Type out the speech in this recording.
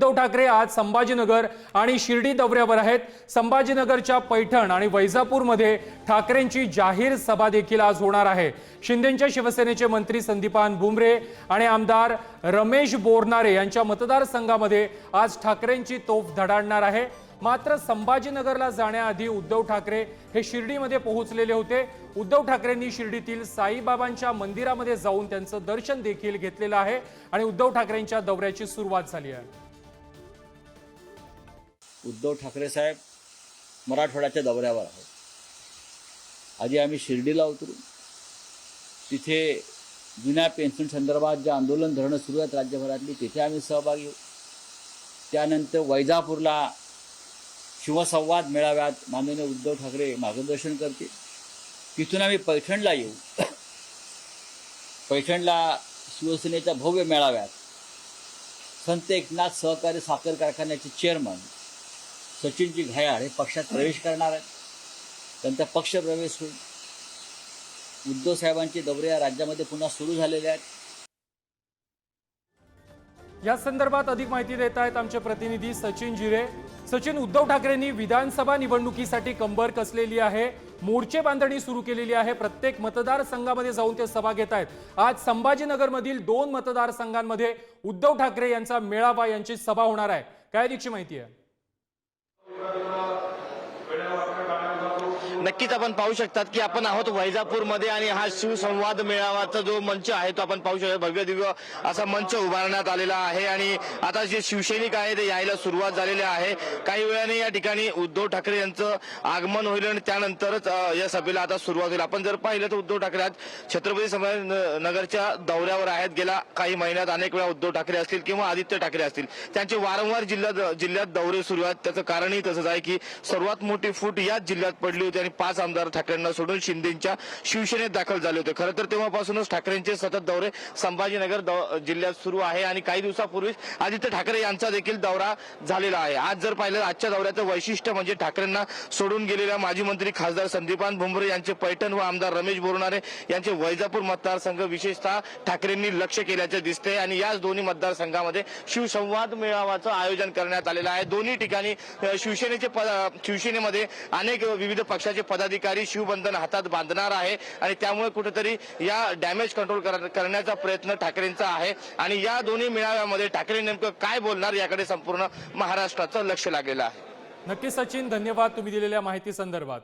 उद्धव ठाकरे आज संभाजीनगर आणि शिर्डी दौऱ्यावर आहेत. संभाजीनगरच्या पैठण आणि वैजापूरमध्ये ठाकरेंची जाहीर सभा देखील आज होणार आहे. शिंदेच्या शिवसेनेचे मंत्री संदीपान भुमरे आणि आमदार रमेश बोरनारे यांच्या मतदारसंघामध्ये आज ठाकरेंची तोफ धडाडणार आहे. मात्र संभाजीनगरला जाण्याआधी उद्धव ठाकरे हे शिर्डीमध्ये पोहोचलेले होते. उद्धव ठाकरेंनी शिर्डीतील साईबाबांच्या मंदिरामध्ये जाऊन त्यांचं दर्शन देखील घेतलेलं आहे आणि उद्धव ठाकरेंच्या दौऱ्याची सुरुवात झाली आहे. उद्धव ठाकरे साहेब मराठवाड्याच्या दौऱ्यावर आहोत. आधी आम्ही शिर्डीला उतरू. तिथे जुन्या पेन्शन संदर्भात जे आंदोलन धरणं सुरू आहेत राज्यभरातली तिथे आम्ही सहभागी होऊ. त्यानंतर वैजापूरला शिवसंवाद मेळाव्यात माननीय उद्धव ठाकरे मार्गदर्शन करतील. तिथून आम्ही पैठणला येऊ. पैठणला शिवसेनेच्या भव्य मेळाव्यात संत एकनाथ सहकारी साखर कारखान्याचे चेअरमन सचिनजी घायाळ हे पक्षात प्रवेश करणार आहेत त्यांचा पक्ष प्रवेश होईल. उद्धव साहेबांचे दौरे या राज्यामध्ये पुन्हा सुरू झालेले आहेत. या संदर्भात अधिक माहिती देत आहेत आमचे प्रतिनिधी सचिन जिरे. सचिन उद्धव ठाकरेंनी विधानसभा निवडणुकीसाठी कंबर कसलेली आहे? मोर्चे बांधणी सुरू केलेली आहे. प्रत्येक मतदारसंघामध्ये जाऊन ते सभा घेत आहेत. आज संभाजीनगरमधील दोन मतदारसंघांमध्ये उद्धव ठाकरे यांचा मेळावा यांची सभा होणार आहे. काय अधिकची माहिती आहे? नक्कीच आपण पाहू शकतात की आपण आहोत वैजापूरमध्ये आणि हा शिवसंवाद मेळावाचा जो मंच आहे तो आपण पाहू शकतो. भव्य दिव्य असा मंच उभारण्यात आलेला आहे आणि आता जे शिवसैनिक आहे ते यायला सुरुवात झालेली आहे. काही वेळाने या ठिकाणी उद्धव ठाकरे यांचं आगमन होईल आणि त्यानंतरच या सभेला आता सुरुवात होईल. आपण जर पाहिलं तर उद्धव ठाकरे आज छत्रपती संभाजीनगरच्या दौऱ्यावर आहेत. गेल्या काही महिन्यात अनेक वेळा उद्धव ठाकरे असतील किंवा आदित्य ठाकरे असतील. त्यांचे वारंवार जिल्ह्यात जिल्ह्यात दौरे सुरू आहेत. त्याचं कारणही तसंच आहे की सर्वात मोठी फूट याच जिल्ह्यात पडली होती आणि पाच आमदार ठाकरेंना सोडून शिंदेच्या शिवसेनेत दाखल झाले होते. खरं तर तेव्हापासूनच ठाकरेंचे सतत दौरे संभाजीनगर जिल्ह्यात सुरू आहे आणि काही दिवसापूर्वीच आदित्य ठाकरे यांचा देखील दौरा झालेला आहे. आज जर पाहिलं आजच्या दौऱ्याचं वैशिष्ट्य म्हणजे ठाकरेंना सोडून गेलेल्या माजी मंत्री खासदार संदीपान भुमरे यांचे पैठण व आमदार रमेश बोरणारे यांचे वैजापूर मतदारसंघ विशेषतः ठाकरेंनी लक्ष केल्याचे दिसते आणि याच दोन्ही मतदारसंघामध्ये शिवसंवाद मेळाव्याचं आयोजन करण्यात आलेलं आहे. दोन्ही ठिकाणी शिवसेनेचे शिवसेनेमध्ये अनेक विविध पक्षाचे पदाधिकारी शिवबंधन हातात बांधणार आहे आणि त्यामुळे कुठेतरी या डॅमेज कंट्रोल कर- करण्याचा प्रयत्न ठाकरेंचा आहे. आणि या दोन्ही मेळाव्यामध्ये ठाकरे नेमकं काय बोलणार याकडे संपूर्ण महाराष्ट्राचं लक्ष लागलेलं आहे. नक्की सचिन धन्यवाद तुम्ही दिलेल्या माहिती संदर्भात.